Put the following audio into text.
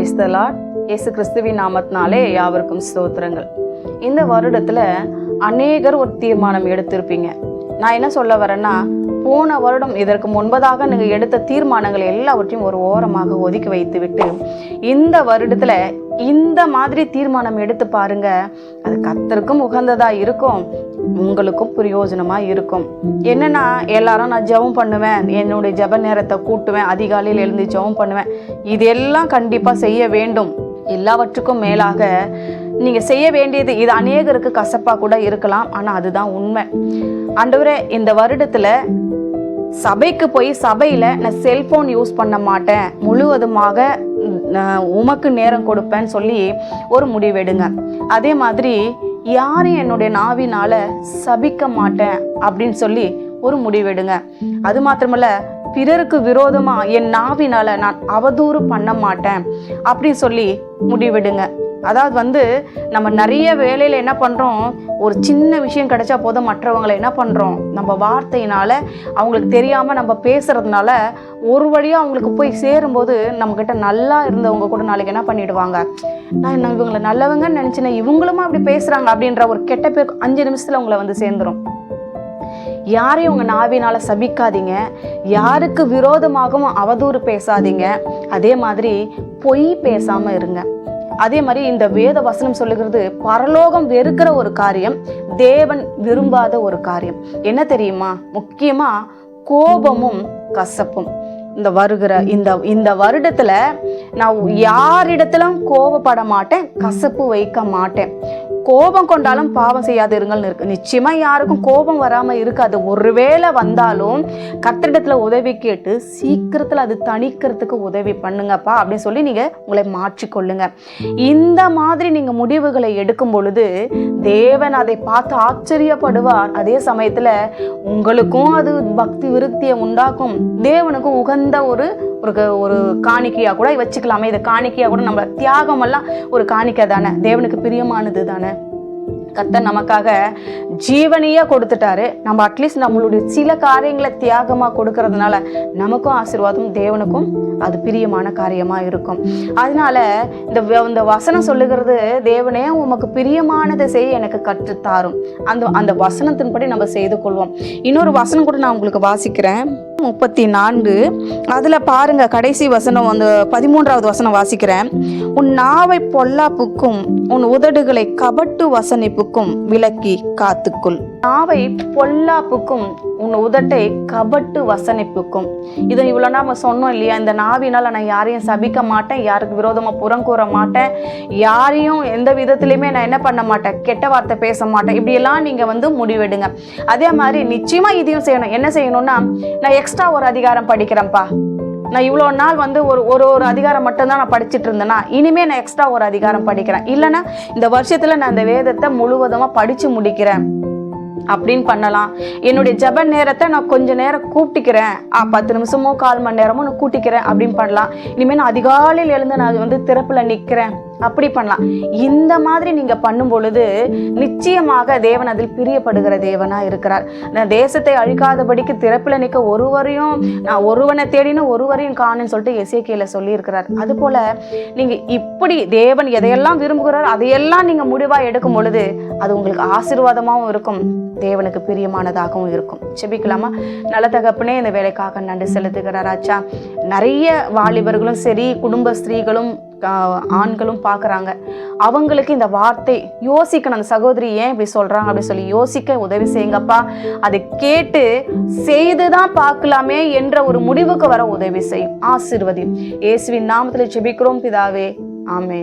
பிரைஸ்தலா இயேசு கிறிஸ்துவின் நாமத்தினாலே யாவருக்கும் ஸ்தோத்திரங்கள். இந்த வருடத்துல அநேகர் ஒரு தீர்மானம் எடுத்திருப்பீங்க. நான் என்ன சொல்ல வரேன்னா போன வருடம் இதற்கு முன்பதாக நீங்கள் எடுத்த தீர்மானங்கள் எல்லாவற்றையும் ஒரு ஓரமாக ஒதுக்கி வைத்து விட்டு இந்த வருடத்துல இந்த மாதிரி தீர்மானம் எடுத்து பாருங்க. அது கத்தருக்கும் உகந்ததா இருக்கும். உங்களுக்கும் பிரயோஜனமா இருக்கும். என்னன்னா எல்லாரும் நான் ஜெபம் பண்ணுவேன். என்னுடைய ஜெப நேரத்தை கூட்டுவேன். அதிகாலையில் எழுந்து ஜெபம் பண்ணுவேன். இதெல்லாம் கண்டிப்பா செய்ய வேண்டும். எல்லாவற்றுக்கும் மேலாக நீங்க செய்ய வேண்டியது இது அநேகருக்கு கசப்பா கூட இருக்கலாம். ஆனா அதுதான் உண்மை. ஆண்டவரே இந்த வருடத்துல சபைக்கு போய் சபையில நான் செல்போன் யூஸ் பண்ண மாட்டேன். முழுவதுமாக நான் உமக்கு நேரம் கொடுப்பேன்னு சொல்லி ஒரு முடிவெடுங்க அதே மாதிரி யாரும் என்னுடைய நாவினால சபிக்க மாட்டேன் அப்படின்னு சொல்லி ஒரு முடிவெடுங்க அது மாத்திரமல்ல பிறருக்கு விரோதமா என் நாவினால நான் அவதூறு பண்ண மாட்டேன் அப்படின்னு சொல்லி முடிவெடுங்க அதாவது வந்து நம்ம நிறைய வேலையில் என்ன பண்ணுறோம் ஒரு சின்ன விஷயம் கிடைச்சா போதும் மற்றவங்களை என்ன பண்ணுறோம் நம்ம வார்த்தையினால அவங்களுக்கு தெரியாமல் நம்ம பேசுகிறதுனால ஒரு வழியாக அவங்களுக்கு போய் சேரும்போது நம்மக்கிட்ட நல்லா இருந்தவங்க கூட நாளைக்கு என்ன பண்ணிடுவாங்க? நான் இவங்களை நல்லவங்கன்னு நினச்சினேன் இவங்களுமா அப்படி பேசுகிறாங்க அப்படின்ற ஒரு கெட்ட பேர் அஞ்சு நிமிஷத்தில் உங்களை வந்து சேர்ந்துரும். யாரையும் உங்கள் நாவினால் சபிக்காதீங்க. யாருக்கு விரோதமாகவும் அவதூறு பேசாதீங்க. அதே மாதிரி பொய் பேசாமல் இருங்க. அதே மாதிரி இந்த வேத வசனம் சொல்லுகிறது பரலோகம் வெறுக்கிற ஒரு காரியம் தேவன் விரும்பாத ஒரு காரியம். என்ன தெரியுமா? முக்கியமா கோபமும் கசப்பும். இந்த வருகிற இந்த இந்த வருடத்துல நான் யாரிடத்திலும் கோபப்பட மாட்டேன் கசப்பு வைக்க மாட்டேன். கோபம் கொண்டாலும் பாவம் செய்யாது இருங்கள்னு இருக்கு. நிச்சயமா யாருக்கும் கோபம் வராம இருக்காது. ஒருவேளை வந்தாலும் கத்திரிடத்துல உதவி கேட்டு சீக்கிரத்துல அது தணிக்கிறதுக்கு உதவி பண்ணுங்கப்பா அப்படின்னு சொல்லி நீங்க உங்களை மாற்றிக்கொள்ளுங்க. இந்த மாதிரி நீங்க முடிவுகளை எடுக்கும் பொழுது தேவன் அதை பார்த்து ஆச்சரியப்படுவார். அதே சமயத்துல உங்களுக்கும் அது பக்தி விருத்தியை உண்டாக்கும். தேவனுக்கும் உகந்த ஒரு ஒரு க- ஒரு காணிக்கையாக கூட வச்சுக்கலாமே. இதை காணிக்கையாக கூட நம்ம தியாகமெல்லாம் ஒரு காணிக்கை தானே. தேவனுக்கு பிரியமானது தானே. கத்தை நமக்காக ஜீவனையே கொடுத்துட்டாரு. நம்ம அட்லீஸ்ட் நம்மளுடைய சில காரியங்களை தியாகமாக கொடுக்கறதுனால நமக்கும் ஆசீர்வாதம் தேவனுக்கும் அது பிரியமான காரியமாக இருக்கும். அதனால இந்த வ- இந்த வசனம் சொல்லுகிறது தேவனே உமக்கு பிரியமானதை செய்ய எனக்கு கற்றுத்தாரும். அந்த அந்த வசனத்தின்படி நம்ம செய்து கொள்வோம். இன்னொரு வசனம் கூட நான் உங்களுக்கு வாசிக்கிறேன். முப்பத்தி நான்கு அதில் பாருங்க கடைசி வசனம் அந்த பதிமூன்றாவது வசனம் வாசிக்கிறேன். உன் நாவை பொல்லாப்புக்கும் உன் உதடுகளை கபட்டு வசனிப்புக்கும் விலக்கி காத்துக்குள். நாவை பொல்லாப்புக்கும் உன் உதட்டை கபட்டு வசனிப்புக்கும். இதை இவ்வளோ நம்ம சொன்னோம் இல்லையா? இந்த நாவினால நான் யாரையும் சபிக்க மாட்டேன் யாருக்கு விரோதமா புறம் கூற மாட்டேன் யாரையும் எந்த விதத்துலையுமே நான் என்ன பண்ண மாட்டேன் கெட்ட வார்த்தை பேச மாட்டேன். இப்படியெல்லாம் நீங்க வந்து முடிவெடுங்க. அதே மாதிரி நிச்சயமா இதையும் செய்யணும். என்ன செய்யணும்னா நான் எக்ஸ்ட்ரா ஒரு அதிகாரம் படிக்கிறேன்ப்பா. நான் இவ்வளோ நாள் வந்து ஒரு ஒரு ஒரு அதிகாரம் மட்டும்தான் நான் படிச்சுட்டு இருந்தேன்னா இனிமே நான் எக்ஸ்ட்ரா ஒரு அதிகாரம் படிக்கிறேன். இல்லைன்னா இந்த வருஷத்தில் நான் இந்த வேதத்தை முழுவதுமாக படித்து முடிக்கிறேன். அப்படின்னு பண்ணலாம். என்னுடைய ஜப நேரத்தை நான் கொஞ்ச நேரம் கூப்பிட்டுக்கிறேன். பத்து நிமிஷமோ கால் மணி நேரமோ நான் கூட்டிக்கிறேன் அப்படின்னு பண்ணலாம். இனிமேல் நான் அதிகாலையில் எழுந்து நான் வந்து திறப்பில் நிற்கிறேன் அப்படி பண்ணலாம். இந்த மாதிரி நீங்க பண்ணும் பொழுது நிச்சயமாக தேவன் அதில் பிரியப்படுகிற தேவனா இருக்கிறார். நான் தேசத்தை அழிக்காதபடிக்கு திறப்பில் நிற்க ஒருவரையும் நான் ஒருவனை தேடினும் ஒருவரையும் காணுன்னு சொல்லிட்டு எசேக்கியல சொல்லியிருக்கிறார். அதுபோல் அது போல நீங்க இப்படி தேவன் எதையெல்லாம் விரும்புகிறார் அதையெல்லாம் நீங்க முடிவா எடுக்கும் பொழுது அது உங்களுக்கு ஆசீர்வாதமாகவும் இருக்கும். தேவனுக்கு பிரியமானதாகவும் இருக்கும். செபிக்கலாமா நல்ல தகப்பனே இந்த வேலைக்காக நன்றி செலுத்துகிறார் ஆச்சா நிறைய வாலிபர்களும் சரி குடும்ப ஸ்திரீகளும் ஆண்களும் பார்க்குறாங்க. அவங்களுக்கு இந்த வார்த்தை யோசிக்கணும். அந்த சகோதரி ஏன் இப்படி சொல்கிறாங்க அப்படின்னு சொல்லி யோசிக்க உதவி செய்யுங்கப்பா. அதை கேட்டு செய்து தான் பார்க்கலாமே என்ற ஒரு முடிவுக்கு வர உதவி செய்யும். ஆசிர்வதி இயேசுவின் நாமத்தில் ஜெபிக்கிறோம் பிதாவே. ஆமே